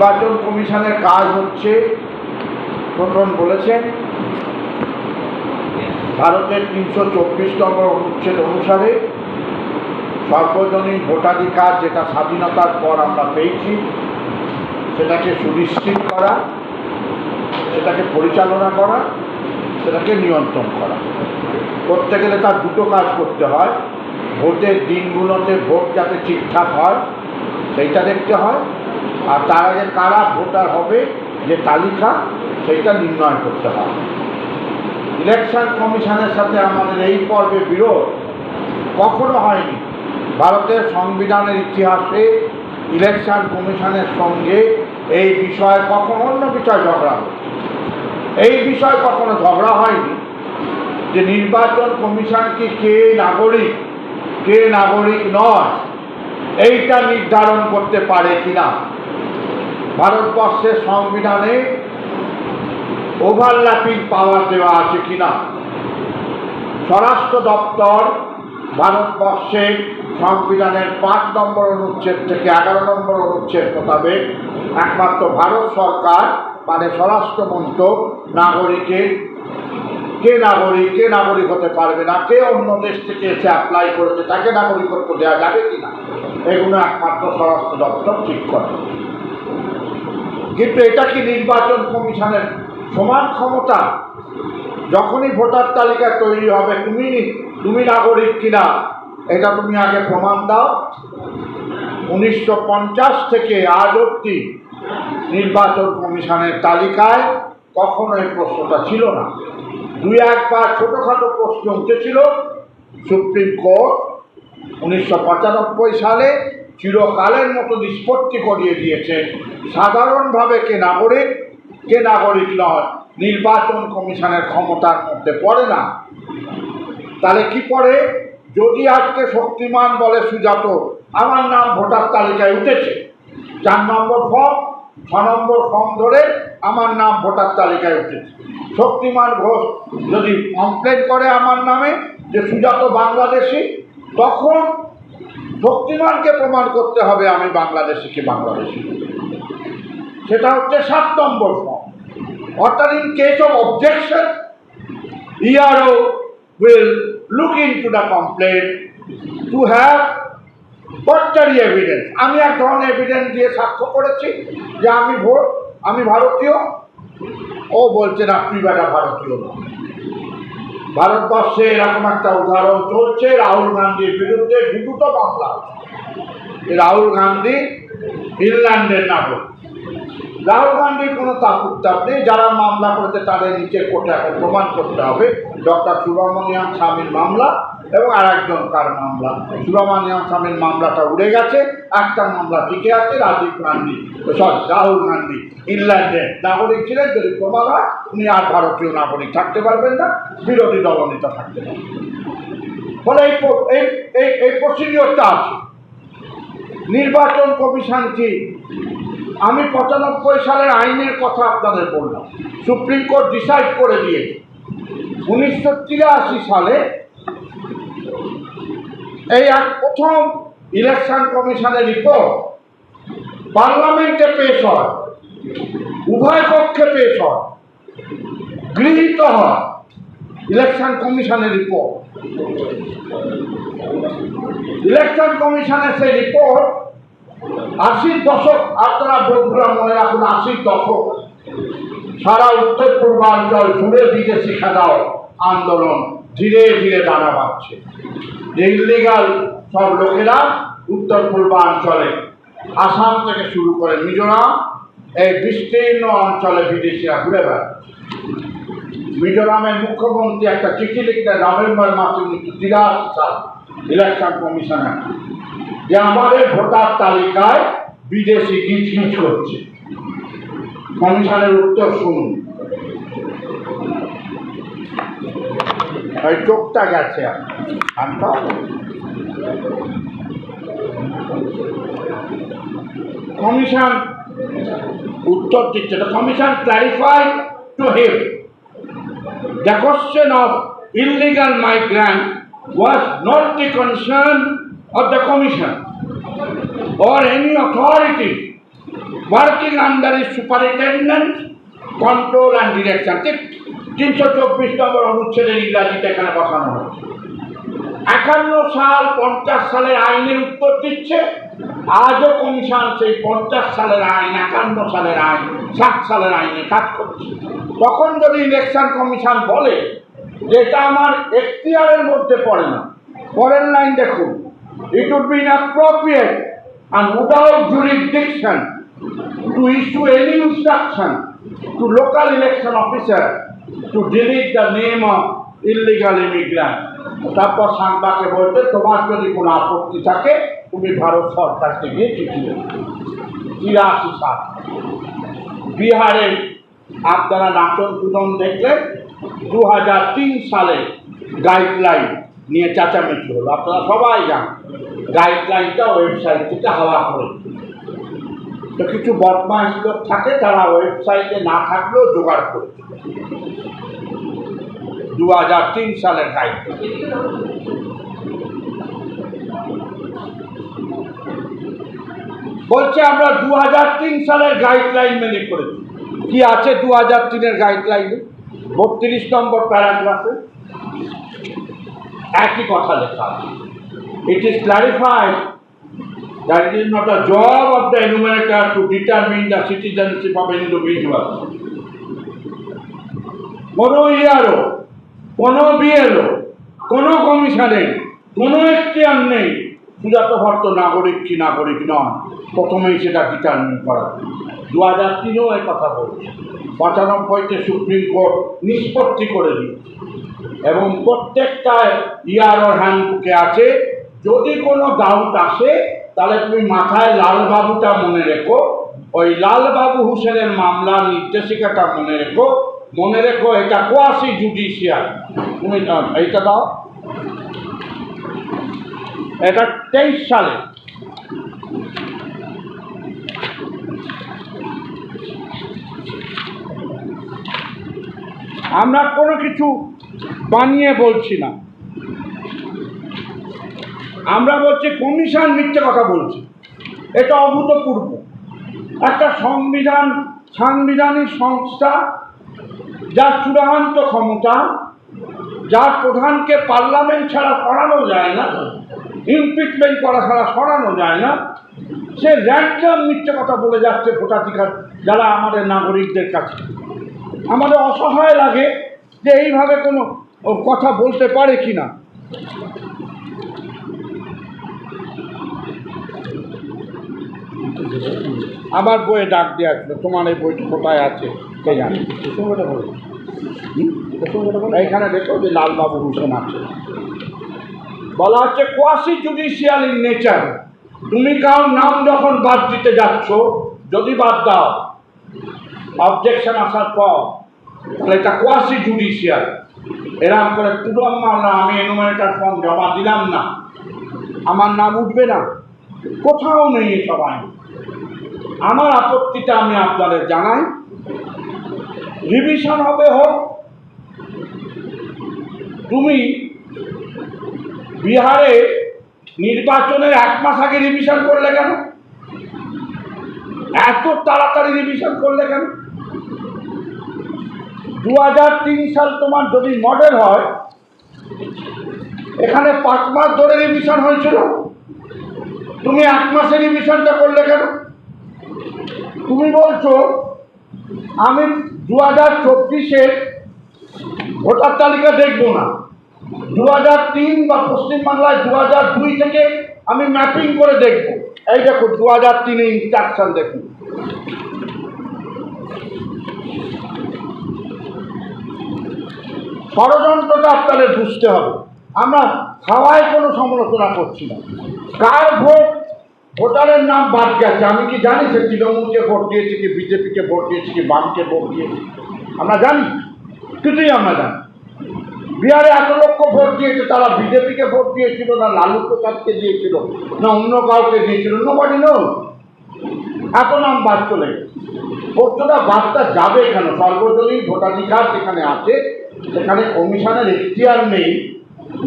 নির্বাচন কমিশনের কাজ হচ্ছে, প্রথম বলেছেন, ভারতের তিনশো চব্বিশ নম্বর অনুচ্ছেদ অনুসারে সর্বজনীন ভোটাধিকার যেটা স্বাধীনতার পর আমরা পেয়েছি, সেটাকে সুনিশ্চিত করা, সেটাকে পরিচালনা করা, সেটাকে নিয়ন্ত্রণ করা। করতে গেলে তার দুটো কাজ করতে হয়, ভোটের দিনগুলোতে ভোট যাতে ঠিকঠাক হয়, সেইটা দেখতে হয় আর তার আগে কারা ভোটার হবে, যে তালিকা, সেইটা নির্ণয় করতে হবে। ইলেকশন কমিশনের সাথে আমাদের এই পর্বে বিরোধ কখনো হয়নি। ভারতের সংবিধানের ইতিহাসে ইলেকশন কমিশনের সঙ্গে এই বিষয়ে কখনো অন্য বিষয়ে ঝগড়া এই বিষয়ে কখনো ঝগড়া হয়নি যে নির্বাচন কমিশন কি কে নাগরিক কে নাগরিক নয়, এইটা নির্ধারণ করতে পারে কিনা। ভারতবর্ষের সংবিধানে ওভারল্যাপিং পাওয়ার দেওয়া আছে কিনা? স্বরাষ্ট্র দপ্তর ভারতবর্ষের সংবিধানের পাঁচ নম্বর অনুচ্ছেদ থেকে এগারো নম্বর অনুচ্ছেদ মোতাবেক একমাত্র ভারত সরকার মানে স্বরাষ্ট্র মন্ত্রক নাগরিকের কে নাগরিক কে নাগরিক হতে পারবে না, কে অন্য দেশ থেকে এসে অ্যাপ্লাই করেছে, তাকে নাগরিকত্ব দেওয়া যাবে কি না এগুলো একমাত্র স্বরাষ্ট্র দপ্তর ঠিক করে। কিন্তু এটা কি নির্বাচন কমিশনের সমান ক্ষমতা? যখনই ভোটার তালিকা তৈরি হবে, তুমি তুমি নাগরিক কিনা, এটা তুমি আগে প্রমাণ দাও। উনিশশো পঞ্চাশ থেকে আজ অব্দি নির্বাচন কমিশনের তালিকায় কখনো এই প্রশ্নটা ছিল না। দুই একবার ছোটোখাটো প্রশ্ন উঠেছিল, সুপ্রিম কোর্ট উনিশশো পঁচানব্বই সালে চিরকালের মতো নিষ্পত্তি করিয়ে দিয়েছে সাধারণভাবে কে নাগরিক কে নাগরিক নয় নির্বাচন কমিশনের ক্ষমতার মধ্যে পড়ে না। তাহলে কি পড়ে? যদি আজকে শক্তিমান বলে সুজাত, আমার নাম ভোটার তালিকায় উঠেছে, চার নম্বর ফর্ম, ছ নম্বর ফর্ম ধরে আমার নাম ভোটার তালিকায় উঠেছে। শক্তিমান ঘোষ যদি কমপ্লেন করে আমার নামে যে সুজাত বাংলাদেশি, তখন শক্তিমানকে প্রমাণ করতে হবে আমি বাংলাদেশি কি বাংলাদেশি? সেটা হচ্ছে সাত নম্বর ফর্ম অর্থাৎ in case of objection ERO will look into the complain to have পট্টারি evidence আমি এক ধরনের এভিডেন্স দিয়ে সাক্ষ্য করেছি যে আমি ভোট আমি ভারতীয়। ও বলছে না, তুই বেটা ভারতীয় না। ভারতবর্ষে এরকম একটা উদাহরণ চলছে, রাহুল গান্ধীর বিরুদ্ধে বিদ্যুত মামলা। রাহুল গান্ধী ফিনল্যান্ডের নাগরিক। রাহুল গান্ধীর কোনো তাপুত্তাপ নেই, যারা মামলা করেছে তাদের নিচে কোর্টে প্রমাণ করতে হবে। ডক্টর সুব্রমণিয়াম স্বামীর মামলা এবং আর একজন কার মামলা। সুব্রমণিয়াম স্বামীর মামলাটা উড়ে গেছে, একটা মামলা টিকে আছে, রাজীব গান্ধী সরি, রাহুল গান্ধী ইংল্যান্ডের নাগরিক ছিলেন, যদি প্রমাণ হয়, উনি আর ভারতীয় নাগরিক থাকতে পারবেন না, বিরোধী দলনেতা থাকতে পারবেন ফলে এই এই এই এই প্রসিডিওরটা আছে। নির্বাচন কমিশন কি? আমি পঁচানব্বই সালের আইনের কথা আপনাদের বললাম। সুপ্রিম কোর্ট ডিসাইড করে দিয়েছে। উনিশশো তিরাশি সালে এই এক প্রথম ইলেকশন কমিশনের রিপোর্ট পার্লামেন্টে পেশ হয়, উভয় পক্ষে পেশ হয়, গৃহীত হয় ইলেকশন কমিশনের রিপোর্ট ইলেকশন কমিশনের সেই রিপোর্ট আশির দশক আপনারা বন্ধুরা মনে রাখুন আশির দশক, সারা উত্তর পূর্বাঞ্চল জুড়ে বিদেশি খেদাও আন্দোলন। ধীরে ধীরে দানা বাঁধছে যে ইলিগাল সব লোকেরা উত্তর পূর্বাঞ্চলে, আসাম থেকে শুরু করে মিজোরাম, এই বিস্তীর্ণ অঞ্চলে বিদেশিরা ঘুরে বেড়াচ্ছে। মিজোরামের মুখ্যমন্ত্রী একটা চিঠি লিখতে নভেম্বর মাসে উনিশশো তিরাশি সাল ইলেকশন কমিশনার যে আমাদের ভোটার তালিকায় বিদেশি গিজ গিজ করছে। কমিশনের উত্তর শুনুন। ওই চোখটা গেছে শান্ত কমিশন উত্তর দিচ্ছে the commission clarified to him the question of illegal migrant was not the concern of the commission or any authority under is superintendence control and direction ঠিক তিনশো চব্বিশ নম্বর অনুচ্ছেদের ইংরাজিতে এখানে বসানো হয়েছে। একান্ন সাল পঞ্চাশ সালের আইনের উত্তর দিচ্ছে, আজও কমিশন সেই পঞ্চাশ সালের আইন, একান্ন সালের আইন ষাট সালের আইনে কাজ করছে। তখন যদি ইলেকশন কমিশন বলে এটা আমার এখতিয়ারের মধ্যে পড়ে না, পরের লাইন দেখুন। It would be inappropriate and without jurisdiction to issue any instruction to local election officer to delete the name of illegal immigrant. তারপর সাংবাকে বলতে, তোমার যদি কোনো আপত্তি থাকে, তুমি ভারত সরকারকে গিয়ে চিঠি তিরাশি সাল বিহারে আপনারা নাচন কুদন দেখলেন দু হাজার তিন সালে গাইডলাইন নিয়ে চাচামেচি হলো। আপনারা সবাই জানেন গাইডলাইনটা ওয়েবসাইট থেকে হাওয়া করে। তো কিছু বদমাইশ লোক থাকে, তারা ওয়েবসাইটে না থাকলেও জোগাড় করেছে দু হাজার তিন সালের গাইডলাইন বলছে, আমরা দু হাজার তিন সালের গাইডলাইন মেনে করেছি। কি আছে দু হাজার তিনের গাইডলাইনে বত্রিশ নম্বর প্যারাগ্রাফে একই কথা লেখা it is clarified that is not a job of the enumerator to determine the citizenship of an individual. কোনো ইয়ারও, কোনো বিএলও, কোনো কমিশনের কোনো এখতিয়ার নেই। সুজাত ভট্ট নাগরিক কি নাগরিক নয় প্রথমেই সেটা ডিটারমিন করা। দু হাজার তিনেও এই কথা বলছে। পঁচানব্বইতে সুপ্রিম কোর্ট নিষ্পত্তি করে দিয়েছে। এবং প্রত্যেকটা ইয়ারও হ্যান্ডবুকে আছে। যদি কোনো ডাউট আসে তাহলে তুমি মাথায় লালবাবুটা মনে রেখো। ওই লালবাবু হুসেনের মামলার নির্দেশিকাটা মনে রেখো। মনে রেখো এটা কোয়াসি জুডিশিয়াল। তুমি এইটা দাও। এটা তেইশ সালে। আমরা কোনো কিছু বানিয়ে বলছি না। আমরা বলছি, কমিশন মিথ্যে কথা বলছি। এটা অভূতপূর্ব। একটা সংবিধান, সাংবিধানিক সংস্থা যার চূড়ান্ত ক্ষমতা, যার প্রধানকে পার্লামেন্ট ছাড়া সরানো যায় না, ইমপিচমেন্ট করা ছাড়া সরানো যায় না, সে র্যান্ডম মিথ্যে কথা বলে যাচ্ছে ভোটাধিকার যারা আমাদের নাগরিকদের কাছে। আমাদের অসহায় লাগে যে এইভাবে কোনো কথা বলতে পারে কি না আমার বইয়ে ডাক দিয়ে আসলো, তোমার এই বইটা কোথায় আছে? কে জানে। হুম? এইখানে দেখো যে লালবাবু হোসেন আছে। বলা হচ্ছে, কোয়াসি জুডিশিয়াল ইন নেচার, তুমি কারোর নাম যখন বাদ দিতে যাচ্ছ, যদি বাদ দাও, অবজেকশন আসার পর, তাহলে এটা কোয়াসি জুডিশিয়াল। এরকম করে তুলম মামলা, আমি এনুমারেটার ফর্ম জমা দিলাম না। আমার নাম উঠবে না। কোথাও নেই এসব আইন। আমার আপত্তিটা আমি আপনাদের জানাই। রিভিশন হবে হোক, তুমি বিহারে নির্বাচনের এক মাস আগে রিভিশন করলে কেন? এত তাড়াতাড়ি রিভিশন করলে কেন? দু হাজার তিন সাল তোমার যদি মডেল হয়, এখানে পাঁচ মাস ধরে রিভিশন হয়েছিল। তুমি এক মাসে রিভিশনটা করলে কেন? তুমি বলছো, আমি দু হাজার চব্বিশের ভোটার তালিকা দেখব না। দু হাজার তিন বা পশ্চিমবাংলায় দু হাজার দুই থেকে আমি ম্যাপিং করে দেখব। এই দেখুন দু হাজার তিনে ইনস্ট্রাকশন দেখুন। ষড়যন্ত্রটা আপনাদের বুঝতে হবে। আমরা হাওয়ায় কোনো সমালোচনা করছি না। কার ভোট ভোটারের নাম বাদ গেছে। আমি কি জানি সে তৃণমূলকে ভোট দিয়েছে কি বিজেপিকে ভোট দিয়েছে কি বামকে ভোট দিয়েছে? আমরা জানি। কিছুই আমরা জানি বিহারে এত লক্ষ ভোট দিয়েছে, তারা বিজেপিকে ভোট দিয়েছিল না লালু প্রসাদকে দিয়েছিল, না অন্য কাউকে দিয়েছিল? নোবাডি নো এত নাম বাদ চলে গেছে। ভোটটা বাদটা যাবে কেন? সর্বজনীন ভোটাধিকার যেখানে আছে, সেখানে কমিশনের এখতিয়ার নেই।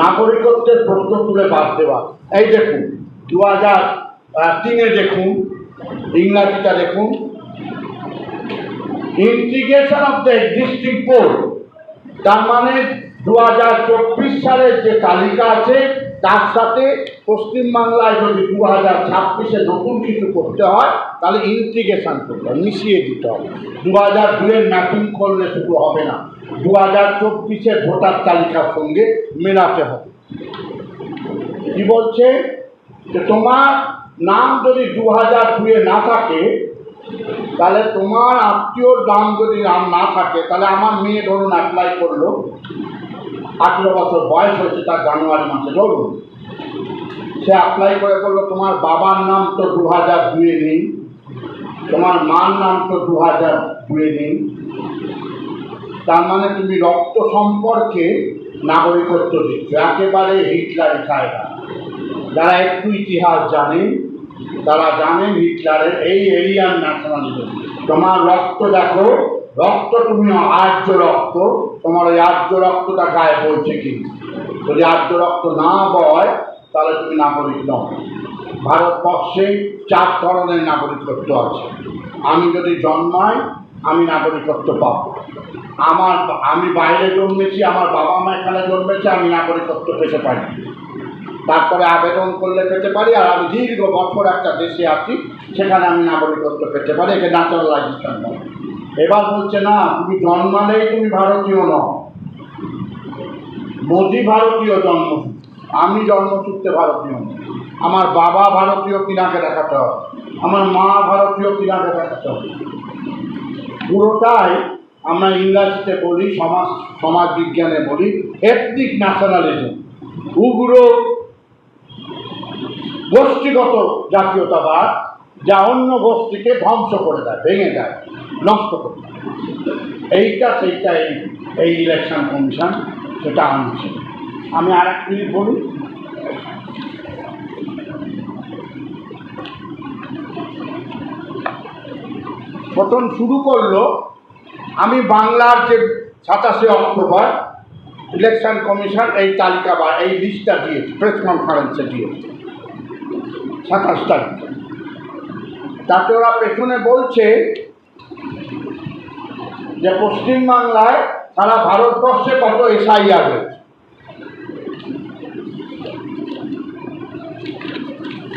নাগরিকত্বের প্রশ্ন তুলে বাদ দেওয়া। এই দেখুন দু হাজার তিনে দেখুন, ইংরাজিটা দেখুন। Integration of the existing poll তার মানে দু হাজার চব্বিশ সালের যে তালিকা আছে, তার সাথে পশ্চিমবাংলায় যদি দু হাজার ছাব্বিশে নতুন কিছু করতে হয়, তাহলে ইন্টিগ্রেশন করতে হবে, মিশিয়ে দিতে হবে। দু হাজার দুয়ের ম্যাপিং করলে শুধু হবে না দু হাজার চব্বিশের ভোটার তালিকার সঙ্গে মেলাতে হবে। কি বলছে? যে তোমার নাম যদি দু হাজার দুয়ে না থাকে, তাহলে তোমার আত্মীয়র নাম যদি নাম না থাকে, তাহলে আমার মেয়ে ধরুন অ্যাপ্লাই করল, আঠেরো বছর বয়স হয়েছে তার জানুয়ারি মাসে, ধরুন। সে অ্যাপ্লাই করে বলল, তোমার বাবার নাম তো দু হাজার দুয়ে নেই, তোমার মার নাম তো দু হাজার দুয়ে নেই। তার মানে তুমি রক্ত সম্পর্কে নাগরিকত্ব দিচ্ছ। একেবারে হিটলারের কায়দা। যারা একটু ইতিহাস জানেন তারা জানেন হিটলারের এই এরিয়ান ন্যাশনালিজম তোমার রক্ত দেখো, রক্ত তুমি আর্য রক্ত। তোমার ওই আর্য রক্তটা গায়ে বইছে কিন্তু যদি আর্য রক্ত না বয়, তাহলে তুমি নাগরিক নও। ভারতবর্ষে চার ধরনের নাগরিকত্ব আছে। আমি যদি জন্মাই, আমি নাগরিকত্ব পাবো। আমার, আমি বাইরে জন্মেছি, আমার বাবা মা এখানে জন্মেছে, আমি নাগরিকত্ব পেতে পারি। তারপরে আবেদন করলে পেতে পারি, আর আমি দীর্ঘ বছর একটা দেশে আছি, সেখানে আমি নাগরিকত্ব পেতে পারি, একে ন্যাচারালাইজেশন বলে এবার বলছে, না, তুমি জন্মালেই তুমি ভারতীয় নও। মোদি ভারতীয় জন্ম। আমি জন্মসূত্রে ভারতীয় আমার বাবা ভারতীয় কিনাকে দেখাতে হবে। আমার মা ভারতীয় কিনাকে দেখাতে হবে। পুরোটাই আমরা ইংরাজিতে বলি, সমাজ সমাজ বিজ্ঞানে বলি এথনিক ন্যাশনালিজম উগ্র গোষ্ঠীগত জাতীয়তাবাদ যা অন্য গোষ্ঠীকে ধ্বংস করে দেয়, ভেঙে দেয়, নষ্ট করে দেয়। এইটা সেইটা এই এই ইলেকশন কমিশন সেটা আনছে। আমি আর এক মিনিট বলি। প্রথম শুরু করল, আমি বাংলার যে সাতাশে অক্টোবর ইলেকশন কমিশন এই তালিকা বা এই লিস্টটা দিয়েছে প্রেস কনফারেন্সে দিয়েছে। সাতাশ তারিখ। তাতে ওরা পেছনে বলছে যে পশ্চিমবাংলায় সারা ভারতবর্ষে কত এসআইআর হয়েছে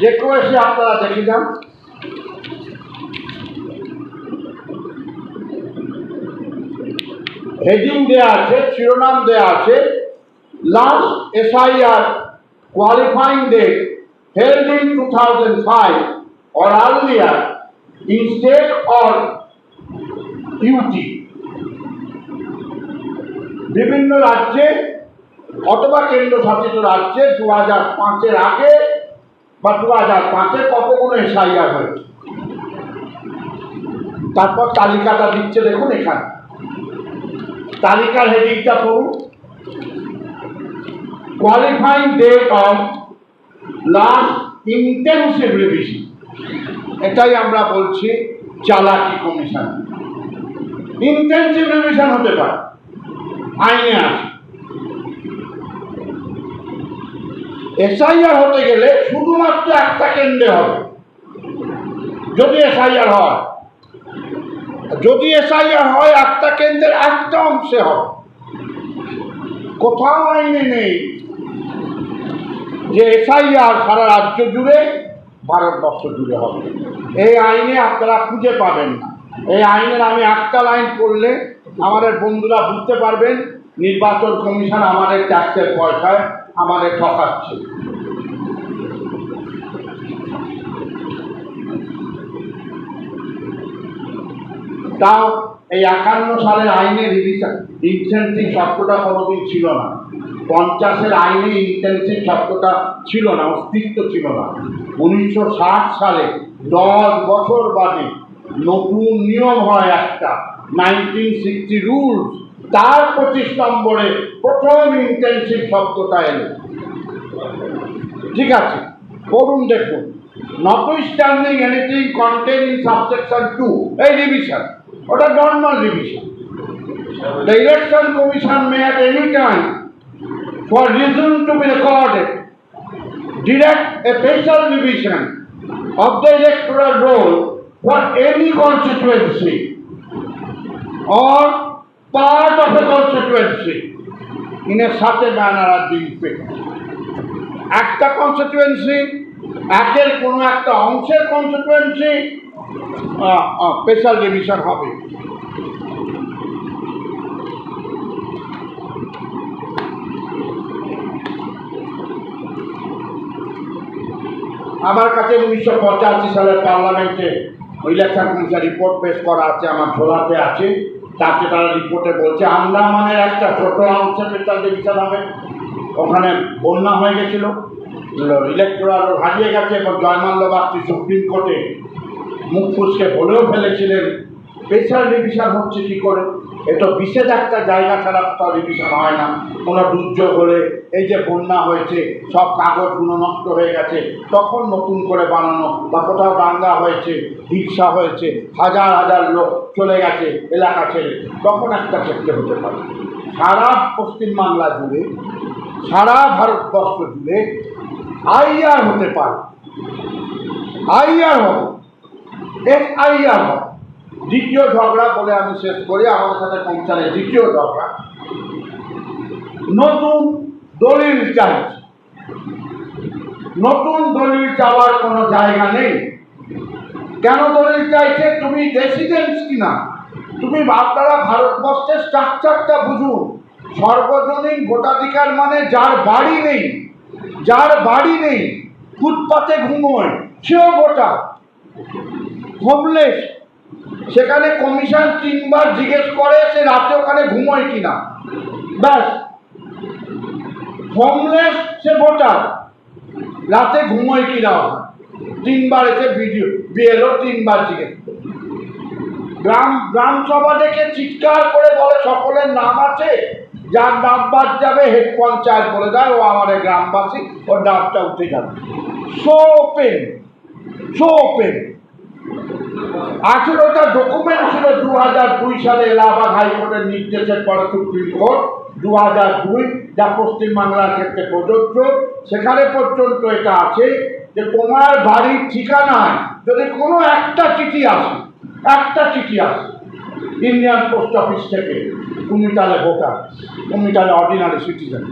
যে কেউ এসে আপনারা দেখে যান। হেডিং দেওয়া আছে, শিরোনাম দেওয়া আছে, last SIR qualifying date held in 2005 or earlier in state or UT বিভিন্ন রাজ্যে অথবা কেন্দ্রশাসিত রাজ্যে দু হাজার পাঁচের আগে বা দু হাজার পাঁচে কতগুলো এসআইআর হয়েছে? তারপর তালিকাটা দিচ্ছে দেখুন এখানে। তালিকার হেডিংটা করুন কোয়ালিফাইং ডেট অফ লাস্ট এটাই আমরা বলছি চালাকি কমিশন। ইন্টেন্সিভ রিভিশন হতে পারে। আইনে আছে। এসআইআর হতে গেলে শুধুমাত্র একটা কেন্দ্রে হবে। যদি এসআইআর হয়, যদি এসআইআর হয়, একটা কেন্দ্রের একটা অংশে হবে। কোথাও আইনে নেই। যে এসআইআর সারা রাজ্য জুড়ে ভারতবর্ষ জুড়ে হবে। এই আইনে আপনারা খুঁজে পাবেন না। এই আইনের আমি একটা লাইন পড়লে আমাদের বন্ধুরা বুঝতে পারবেন, নির্বাচন কমিশন আমাদের ট্যাক্সের পয়সায় আমাদের ঠকাচ্ছে। তাও এই একান্ন সালের আইনে রিভিশন ইনসেন্টিভ শব্দটা কোনোদিন ছিল না। পঞ্চাশের আইনে ইনটেন্সিভ শব্দটা ছিল না, অস্তিত্ব ছিল না। উনিশশো ষাট সালে দশ বছর বাদে নতুন নিয়ম হয় একটা নাইনটিন সিক্সটি রুলস তার পঁচিশ নম্বরে প্রথম ইন্টেন্সিভ শব্দটা এলো। ঠিক আছে করুন দেখুন। Notwithstanding anything contained in subsection two এই রিভিশন ওটা normal revision The election commission may at any time, for reason to be recorded, direct a special revision of the electoral roll for any constituency or part of a constituency in a such a manner as being picked. একটা constituency একের কোনো একটা অংশের constituency special division হবে। আমার কাছে উনিশশো পঁচাশি সালের পার্লামেন্টে ইলেকশন কমিশন রিপোর্ট পেশ করা আছে, আমার ঝোলাতে আছে। তাতে তারা রিপোর্টে বলছে, আন্দামানের একটা ছোট অংশে স্পেশাল ডিভিশন হবে, ওখানে বন্যা হয়ে গেছিল। ইলেকট্রাল হারিয়ে গেছে এবং জয়মাল্য সুপ্রিম কোর্টে মুখ ফুসকে বলেও ফেলেছিলেন স্পেশাল রিভিশন হচ্ছে কি করে? এটা বিশেষ একটা জায়গা ছাড়া কোথাও রিভিশন হয় না। কোনো দুর্যোগ হলে এই যে বন্যা হয়েছে, সব কাগজগুলো নষ্ট হয়ে গেছে, তখন নতুন করে বানানো বা কোথাও দাঙ্গা হয়েছে, হিংসা হয়েছে, হাজার হাজার লোক চলে গেছে এলাকা ছেড়ে, তখন একটা ক্ষেত্রে হতে পারে। সারা পশ্চিমবাংলা জুড়ে, সারা ভারতবর্ষ জুড়ে আইআর হতে পারে। আইআর হবে। আইআর হবে দ্বিতীয় ঝগড়া বলে আমি শেষ করি আমাদের সাথে পৌঁছালে দ্বিতীয় ঝগড়া। নতুন দলিল চাইছে। নতুন দলিল চাওয়ার কোনো জায়গা নেই। কেন দলিল চাইছে? তুমি রেসিডেন্স কিনা? তুমি আপনারা ভারতবর্ষের স্ট্রাকচারটা বুঝুন। সর্বজনীন ভোটাধিকার মানে যার বাড়ি নেই, যার বাড়ি নেই, ফুটপাতে ঘুমোয়, সেও ভোটার। হোমলেস সেখানে কমিশন তিনবার জিজ্ঞেস করে সে রাতে ওখানে ঘুমোয় কিনা। ব্যাস। হোমলেস সে ভোটার। রাতে ঘুমোয় কিনা ওখানে। তিনবার এসে ভিডিও বিএলও তিনবার জিজ্ঞেস। গ্রাম গ্রাম সভা থেকে চিৎকার করে বলে, সকলের নাম আছে? যার নাম বাদ যাবে হেড পঞ্চায়েত বলে দেয়। ও এই গ্রামবাসী, ওর নামটা উঠে যাবে। সো ওপেন সো ওপেন আঠেরোটা ডকুমেন্ট ছিল দু হাজার দুই সালে এলাহাবাদ হাইকোর্টের নির্দেশের পরে সুপ্রিম কোর্ট। দু হাজার দুই, যা পশ্চিমবাংলার ক্ষেত্রে প্রযোজ্য। সেখানে পর্যন্ত এটা আছে যে তোমার বাড়ির ঠিকানায় যদি কোনো একটা চিঠি আসে, একটা চিঠি আসে, ইন্ডিয়ান পোস্ট অফিস থেকে, তুমি তাহলে ভোটার, তুমি তাহলে অর্ডিনারি সিটিজেন